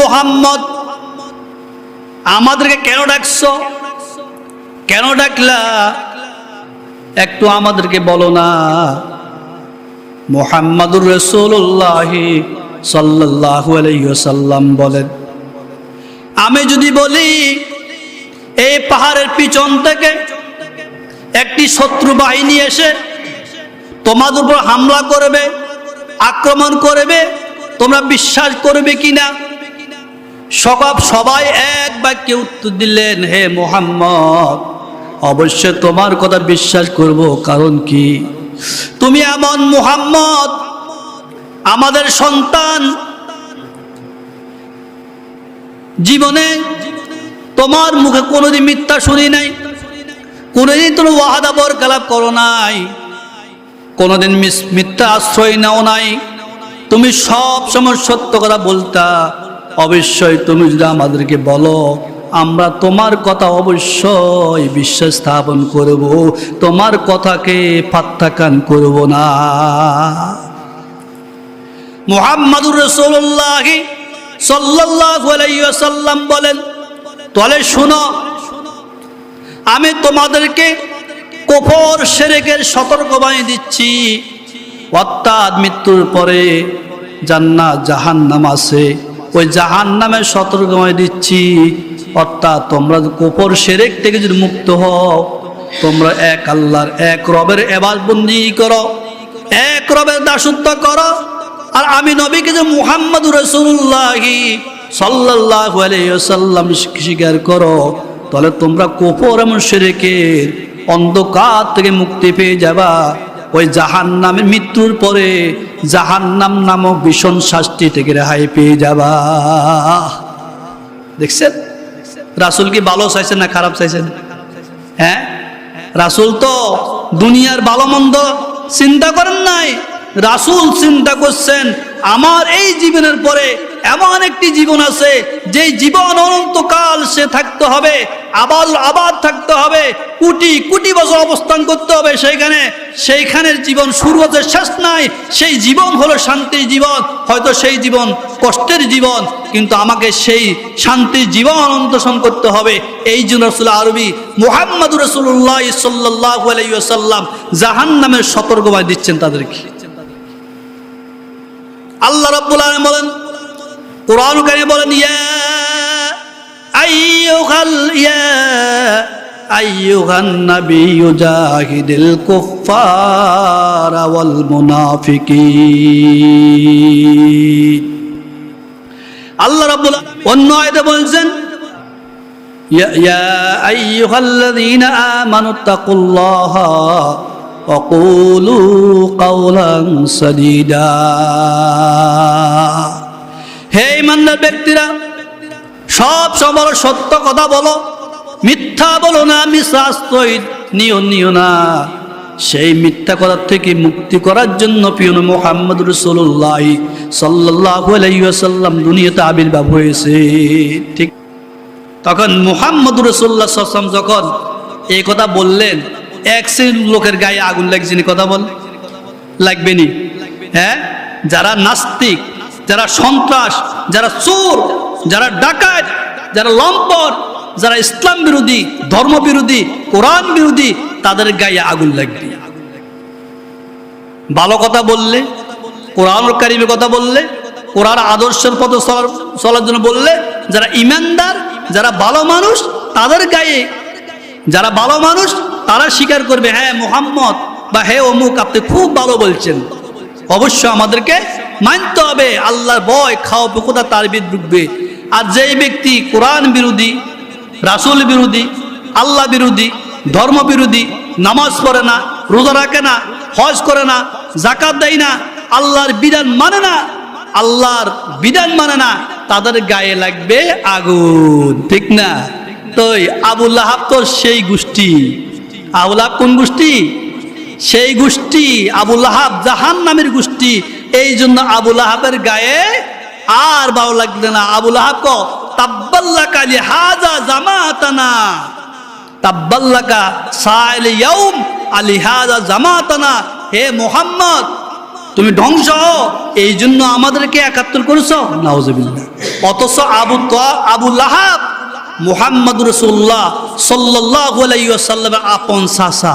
মোহাম্মদ, আমাদেরকে কেন ডাকছ? কেন ডাকলা? একটু আমাদেরকে বলো না। মোহাম্মদুর রসুল্লাহ সাল্লাহ আলাইসাল্লাম বলেন, আমি যদি বলি, এই পাহাড়ের পিছন থেকে একটি শত্রু বাহিনী এসে তোমাদের উপর হামলা করবে, আক্রমণ করবে, তোমরা বিশ্বাস করবে কিনা? সবাব সবাই এক, বাক্যে উত্তর দিলেন, হে মোহাম্মদ, অবশ্যই তোমার কথা বিশ্বাস করব, কারণ কি? তুমি এমন মোহাম্মদ, আমাদের সন্তান। জীবনে তোমার মুখে কোনোদিন মিথ্যা শুনি নাই, কোনোদিন তুমি ওয়াহাদা বর কালাপ করো নাই, কোনোদিন মিথ্যা আশ্রয় নাও নাই। তুমি সব সময় সত্য কথা বলতা অবশ্যই তুমি যদি আমাদেরকে বলো, আমরা তোমার কথা অবশ্যই বিশ্বাস স্থাপন করব, তোমার কথাকে পাত্তাকান করব না। মুহাম্মাদুর রসুল্লাহ ওয়াসাল্লাম বলেন তলে শুনো, আমি তোমাদেরকে কোফর সেরেকের সতর্কবাণী দিচ্ছি। অর্থাৎ মৃত্যুর পরে জান্নাত, জাহান্নাম আছে। ওই জাহান জাহান্নামের সতর্কবাণী দিচ্ছি। অর্থাৎ তোমরা কোফর সেরেক থেকে যদি মুক্ত হও, তোমরা এক আল্লাহর এক রবের এবার বন্দি করো, এক রবের দাসত্ব করো। আর আমি নবীকে যে মুহাম্মদ রসুল্লাহি সাল্লাল্লাহু আলাইহি ওয়াসাল্লাম স্বীকার করো, তাহলে তোমরা কোফর এমন সেরেকের অন্ধকার থেকে মুক্তি পেয়ে যাবা। ওই জাহান জাহান্নামের মৃত্যুর পরে জাহান্নাম নামক ভীষণ শাস্তি থেকে রেহাই পেয়ে যাবা। দেখছেন? রাসুল কি ভালো চাইছেন না খারাপ চাইছেন? হ্যাঁ? রাসুল তো দুনিয়ার ভালো মন্দ চিন্তা করেন নাই। রাসুল চিন্তা করছেন, আমার এই জীবনের পরে এমন একটি জীবন আছে যে জীবন অনন্তকাল সে থাকতে হবে আবার আবার থাকতে হবে কোটি কোটি বছর অবস্থান করতে হবে। সেইখানে, সেইখানের জীবন শুরু হতে শেষ নাই। সেই জীবন হলো শান্তির জীবন। হয়তো সেই জীবন কষ্টের জীবন, কিন্তু আমাকে সেই শান্তির জীবন অনন্তসন করতে হবে। এই জন্য রসুল আরবি মুহাম্মদ রসুল্লাহ সাল্লাহ আলাইসাল্লাম জাহান নামের সতর্কবাণী দিচ্ছেন তাদেরকে। আল্লাহ রব্বুল আলম বলেন কোরআন বলেন ইয়া আইয়ুহান নাবিয়্যু জাহিদিল কুফফার ওয়াল মুনাফিকিন। আল্লাহ অন্য আয়াতে বলছেন, ইয়া আইয়ুহাল্লাযীনা আমানু তাকুল্লাহ ওয়া কুলু কাওলান সাদীদা। হে ইমানদার ব্যক্তিরা, সব সময় সত্য কথা বলো। মিথ্যা বলো না আশ্রয় নিও নিও না। সেই মিথ্যা কথার থেকে মুক্তি করার জন্য প্রিয় মোহাম্মদ রসুল্লাহ সাল্লাহ আলাইসাল্লাম দুনিয়াতে আবির্ভাব হয়েছে। ঠিক তখন মোহাম্মদ রসুল্লাহ সাল্লাম যখন এই কথা বললেন, এক শ্রেণির লোকের গায়ে আগুন লাগছে কথা বল। লাগবে নি। হ্যাঁ? যারা নাস্তিক, যারা সন্ত্রাস, যারা চোর, যারা ডাকাত, যারা লম্পট যারা ইসলাম বিরোধী, ধর্ম বিরোধী, কোরআন বিরোধী, তাদের গায়ে আগুন লাগবে। ভালো কথা বললে কোরআন কারিমের কথা বললে, কোরআন আদর্শের পথে চলার জন্য বললে, যারা ইমানদার, যারা ভালো মানুষ, তাদের গায়ে যারা ভালো মানুষ, তারা স্বীকার করবে হ্যাঁ মোহাম্মদ বা হে অমুক, আপনি খুব ভালো বলছেন। অবশ্য আমাদেরকে মানতে হবে, আল্লাহর বয় খাও কোথা তার বিদ ঢুকবে আর যেই ব্যক্তি কোরআন বিরোধী রাসুল বিরোধী, আল্লাহ বিরোধী, ধর্ম বিরোধী, নামাজ পড়ে না, রোজা রাখে না, হজ করে না জাকাত দেয় না, আল্লাহর বিধান মানে না, আল্লাহর বিধান মানে না, তাদের গায়ে লাগবে আগুন, ঠিক না? তো আবুল আহাব তো সেই গোষ্ঠী। আবুল আহাব কোন গোষ্ঠী? সেই গোষ্ঠী আবুল আহাব জাহান নামের গোষ্ঠী। এই জন্য আবুল আহাবের গায়ে আর ভালো লাগবে না। আবুল আহাব ক তাব্বাল্লা কালি হাজা জামাতানা জামাতানা। হে মোহাম্মদ তুমি ধ্বংস হও, এই জন্য আমাদেরকে একাত্তর করেছ। নাউজুবিল্লাহ। অথচ আবু আবু লাহাব মুহাম্মদ রসুল্লাহ সাল্লাহ আপন সাসা